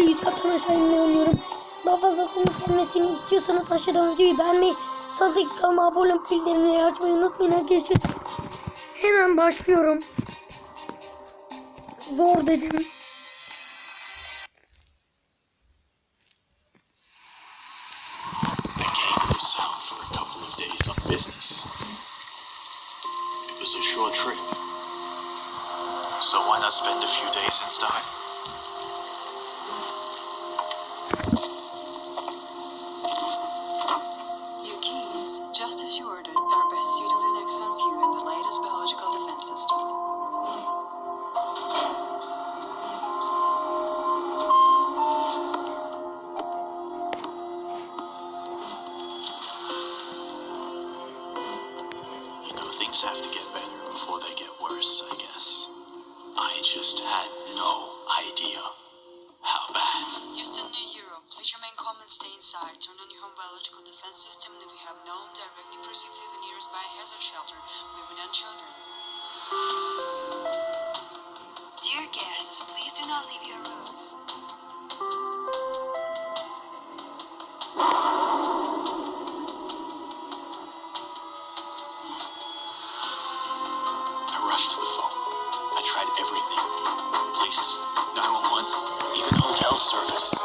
birlikte 100 katına aşağı inmeyi oynuyorum. Daha fazlasını gelmesini istiyorsanız aşağıdan videoyu beğenmeyi, sadık kanalıma abone olup bildirimleri açmayı unutmayın arkadaşlar. Hemen başlıyorum. Zor dedim. Things have to get better before they get worse, I guess. I just had no idea Health Service.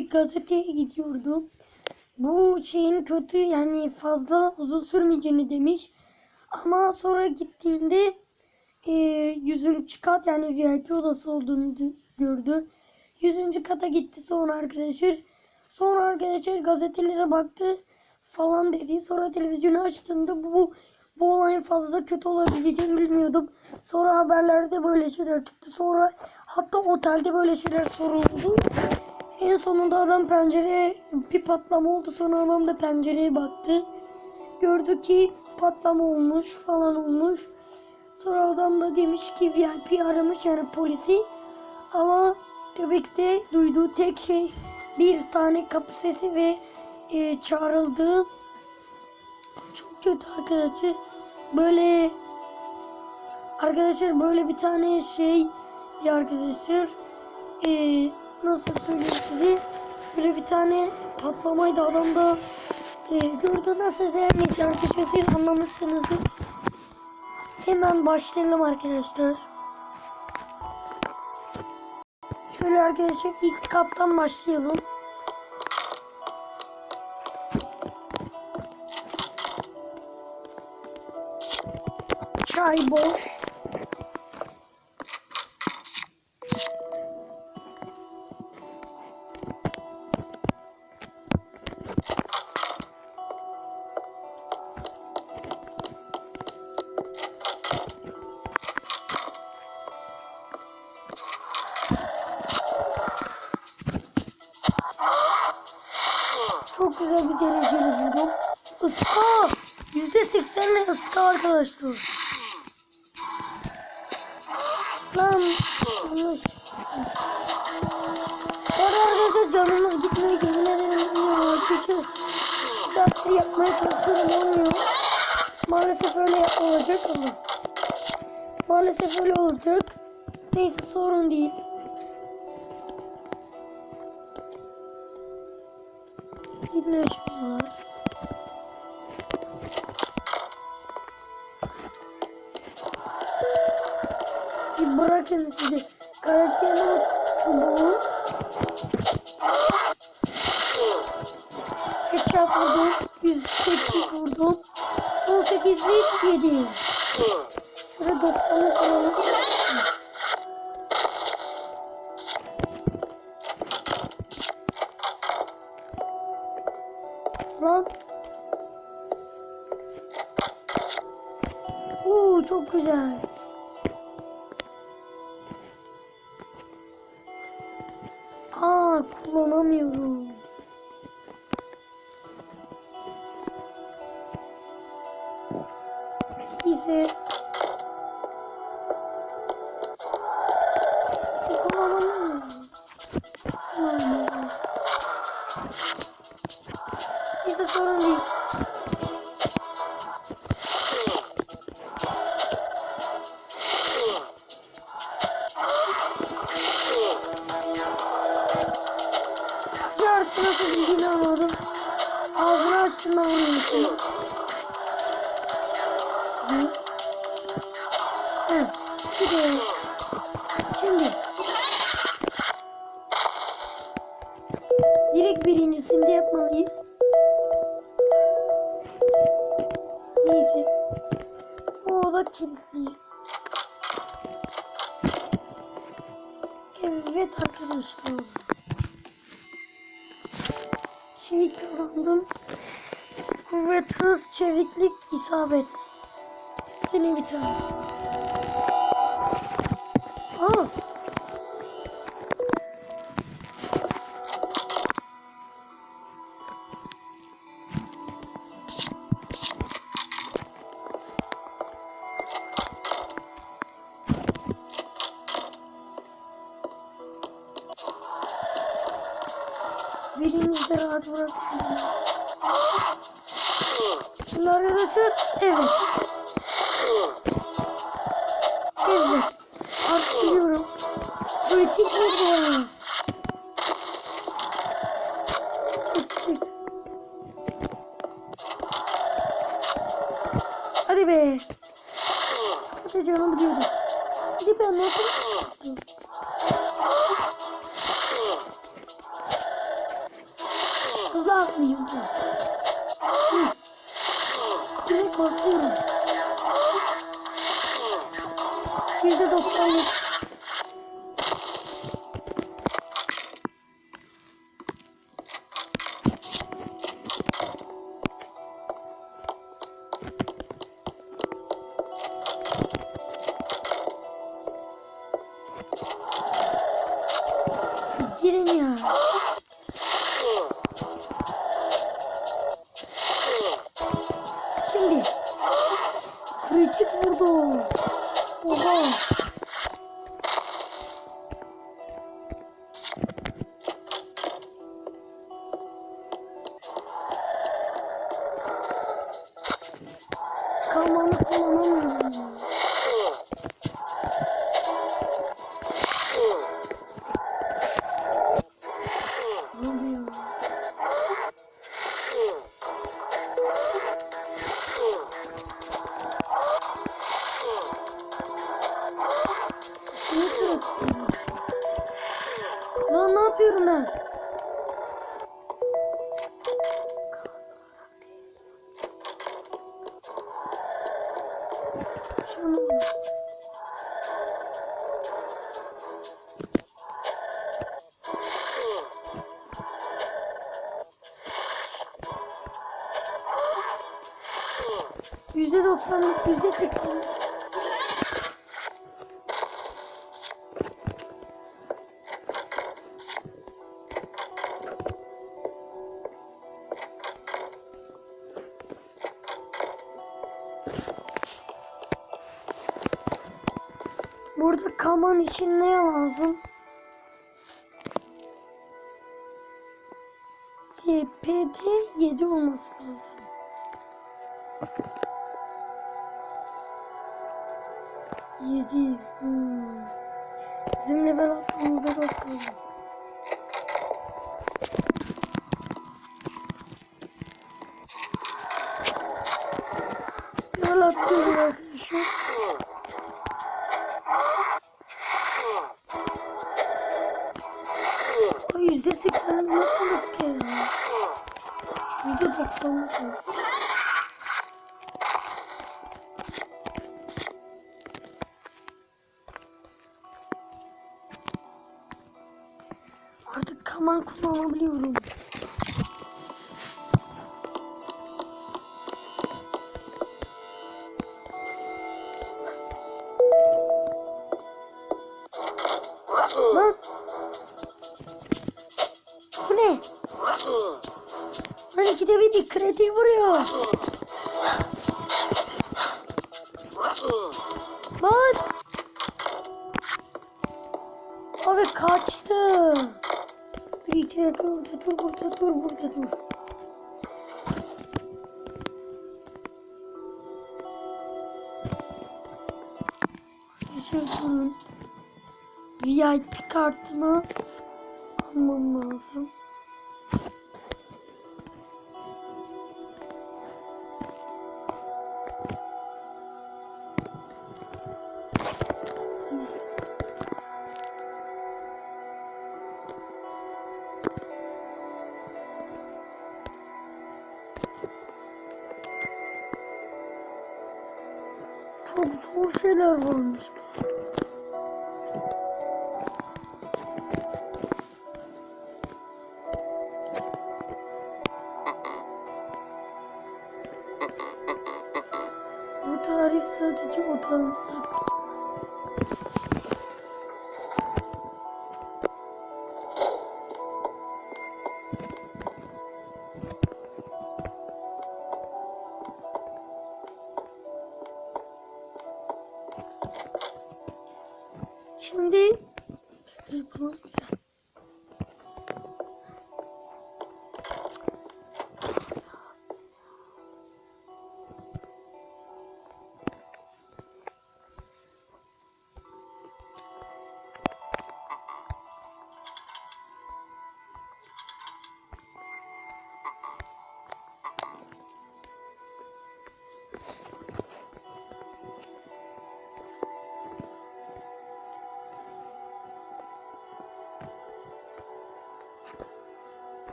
Bir gazeteye gidiyordu. Bu şeyin kötü yani fazla uzun sürmeyeceğini demiş. Ama sonra gittiğinde e, 100. kat yani VIP odası olduğunu dü- gördü. 100. kata gitti sonra arkadaşlar. Sonra arkadaşlar gazetelere baktı falan dedi. Sonra televizyonu açtığında bu bu olayın fazla kötü olabileceğini bilmiyordum. Sonra haberlerde böyle şeyler çıktı. Sonra hatta otelde böyle şeyler soruldu. En sonunda adam pencereye bir patlama oldu. Sonra adam da pencereye baktı. Gördü ki patlama olmuş falan olmuş. Sonra adam da demiş ki VIP aramış yani polisi. Ama ki de duyduğu tek şey bir tane kapı sesi ve e, çağrıldığı çok kötü arkadaşlar. Böyle arkadaşlar böyle bir tane şey arkadaşlar e, nasıl söyleyeyim size böyle bir tane patlamaydı adamda e, gördü nasıl her neyse arkadaşlar siz anlamışsınızdır. Hemen başlayalım arkadaşlar. Şöyle arkadaşlar ilk kattan başlayalım. Çay boş. Güzel bir dereceli vurdum. Iska! Yüzde seksenle ıska arkadaşlar. Lan yanlış. Bu arkadaşlar canımız gitmiyor. Yemin ederim bilmiyorum arkadaşlar. Saatleri yapmaya çalışıyorum olmuyor. Maalesef öyle olacak ama. Maalesef öyle olacak. Neyse sorun değil. Birleşmiyorlar. Bir bırakın sizi. Karakterin çubuğu. Headshot vurdum. 108 vurdum. Son 8'lik 7. Şöyle 90'lık alalım. literally Evet arkadaşlar. Şey kazandım. Kuvvet, hız, çeviklik, isabet. Hepsini bir tane. Aa. %90'lık %80'lik Bunun için ne lazım? TPD 7 olması lazım. Yedi. Hmm. Bizim level atmamıza az kaldı. Lan. Bu ne? Lan ikide bir dik kritik vuruyor. Kartını almam lazım. Çok zor şeyler varmış. Şimdi. Yapalım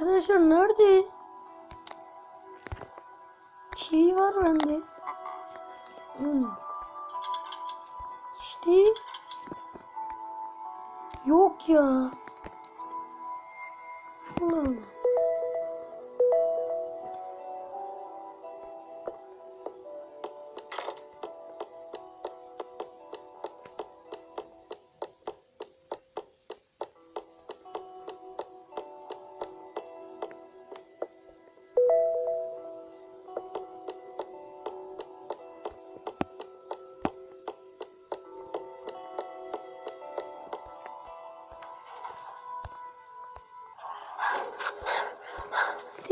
Arkadaşlar nerede? Şey var bende.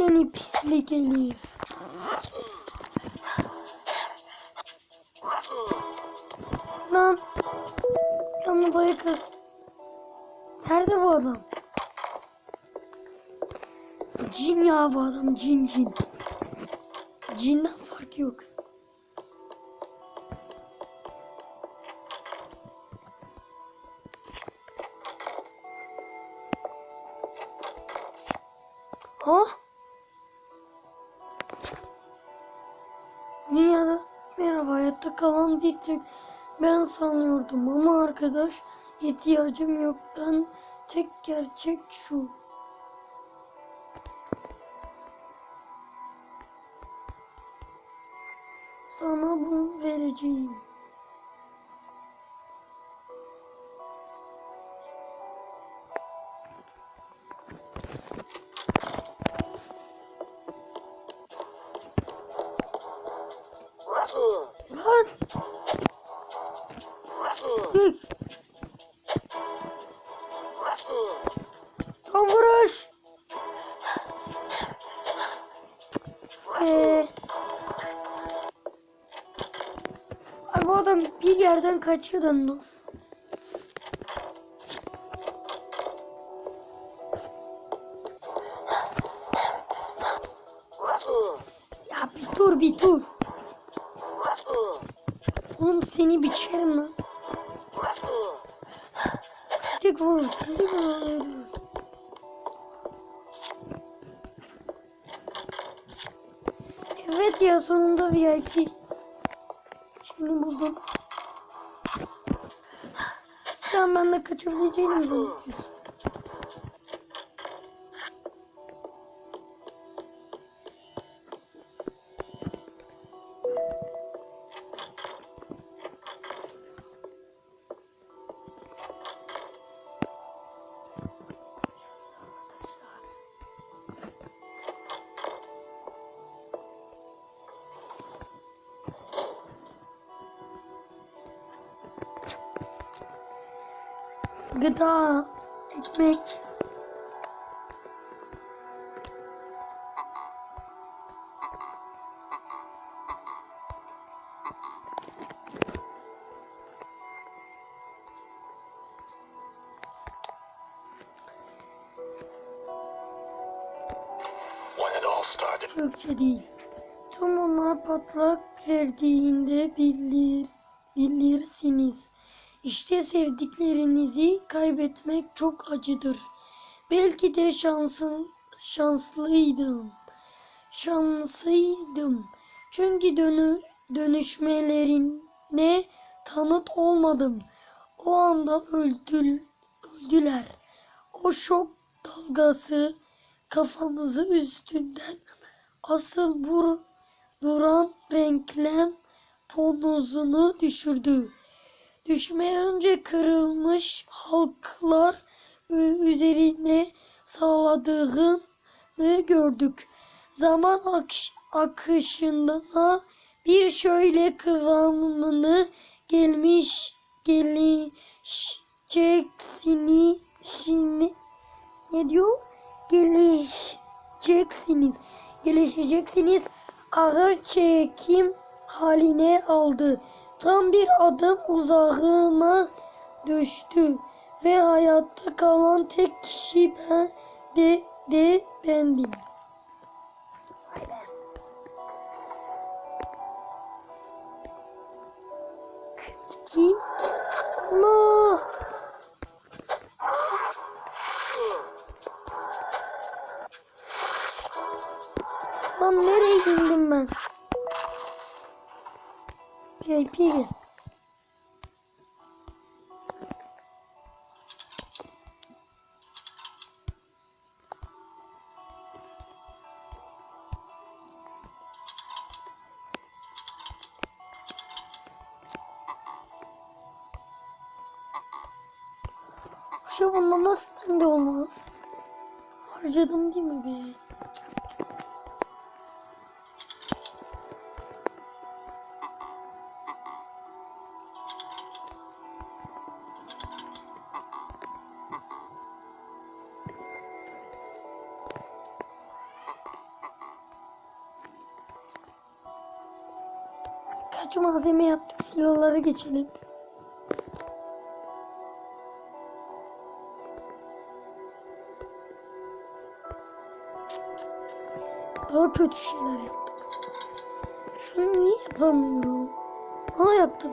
Seni pislik Elif. Lan. Yan odaya kız. Nerede bu adam? Cin ya bu adam cin cin. Cinden fark yok. Dünyada merhaba hayatta kalan bir tek ben sanıyordum ama arkadaş ihtiyacım yok. Ben tek gerçek şu. Sana bunu vereceğim. Bu adam bir yerden kaçıyor da nasıl? Ya bir dur bir dur. Oğlum seni biçerim lan. Tek vurur? Evet ya sonunda VIP. Sen benden Gıda, ekmek. Gökçe değil. Tüm onlar patlak verdiğinde bilir, bilirsiniz. İşte sevdiklerinizi kaybetmek çok acıdır. Belki de şanslı, şanslıydım. Şanslıydım. Çünkü dönü, dönüşmelerine tanıt olmadım. O anda öldül, öldüler. O şok dalgası kafamızı üstünden asıl bu duran renklem ponuzunu düşürdü. Düşmeye önce kırılmış halklar ü- üzerine sağladığını gördük. Zaman akış, akışına bir şöyle kıvamını gelmiş gelişeceksini şimdi ne diyor? Gelişeceksiniz. Gelişeceksiniz. Ağır çekim haline aldı. Tam bir adım uzağıma düştü ve hayatta kalan tek kişi ben de de bendim. İki. Allah. Lan nereye indim ben? VIP gel. Şu bunda nasıl bende olmaz? Harcadım değil mi be? Geçelim. Daha kötü şeyler yaptık. Şunu niye yapamıyorum? Ha yaptım.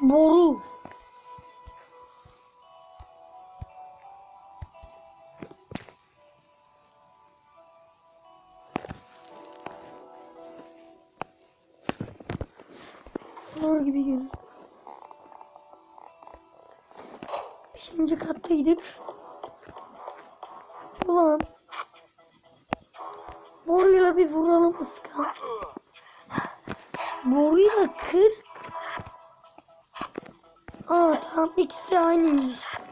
Boru. Они.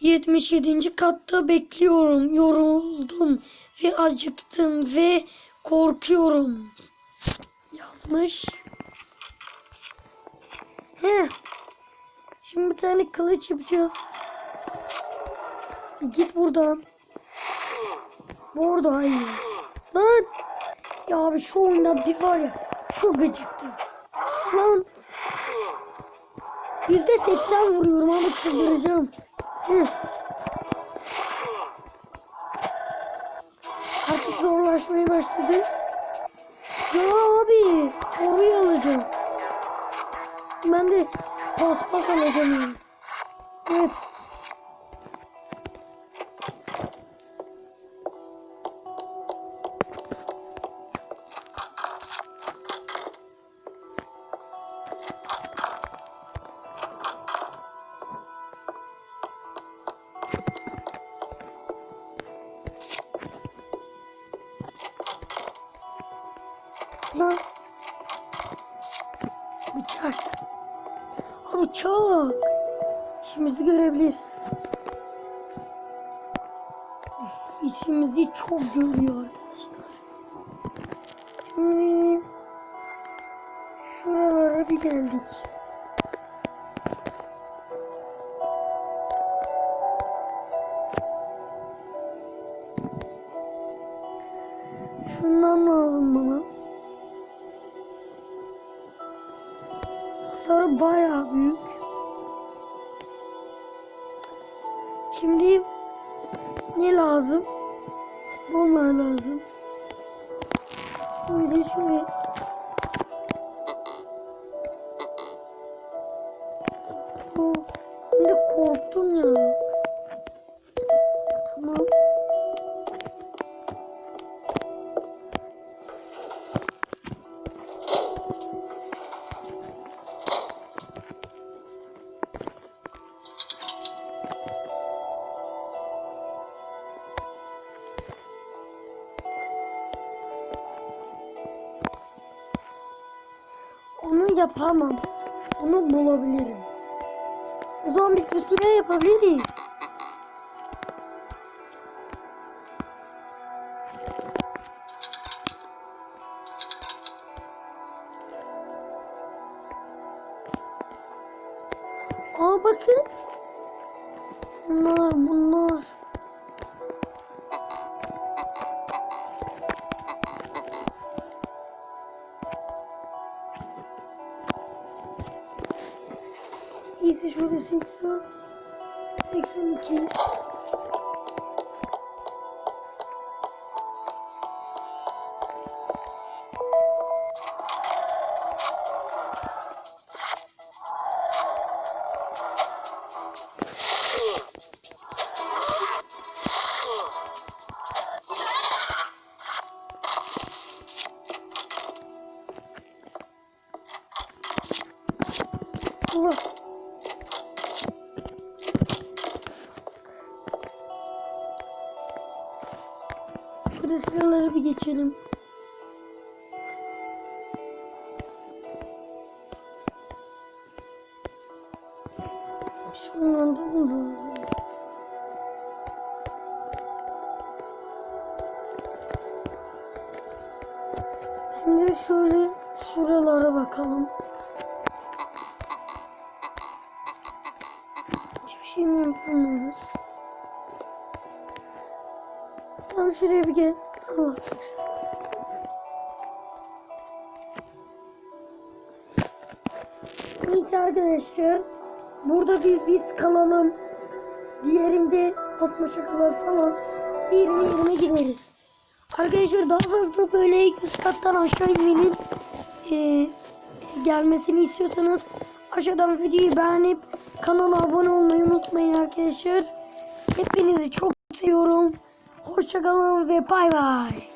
77. katta bekliyorum. Yoruldum ve acıktım ve korkuyorum. Yaz. kasmış. He. Şimdi bir tane kılıç yapacağız. Git buradan. Burada hayır. Lan. Ya abi şu oyunda bir var ya. Şu gıcıktı. Lan. Yüzde seksen vuruyorum ama çıldıracağım. Heh. Artık zorlaşmaya başladı. Ya abi orayı alacağım. Ben de paspas alacağım. Evet. Çok görüyor arkadaşlar. Şimdi şuralara bir geldik. Şundan lazım bana. Sarı bayağı yapamam. Onu bulabilirim. O zaman biz bir silah yapabiliriz. 80 82 geçelim. Şimdi şöyle şuralara bakalım. Hiçbir şey mi yapamıyoruz? Tam şuraya bir gel. Allah çok güzel. Neyse arkadaşlar. Burada bir biz kalalım. Diğerinde 60'a kadar falan. Diğerine yerine gideriz. Arkadaşlar daha fazla böyle üst kattan aşağı inmenin e, gelmesini istiyorsanız aşağıdan videoyu beğenip kanala abone olmayı unutmayın arkadaşlar. Hepinizi çok seviyorum. Hoşçakalın ve bay bay.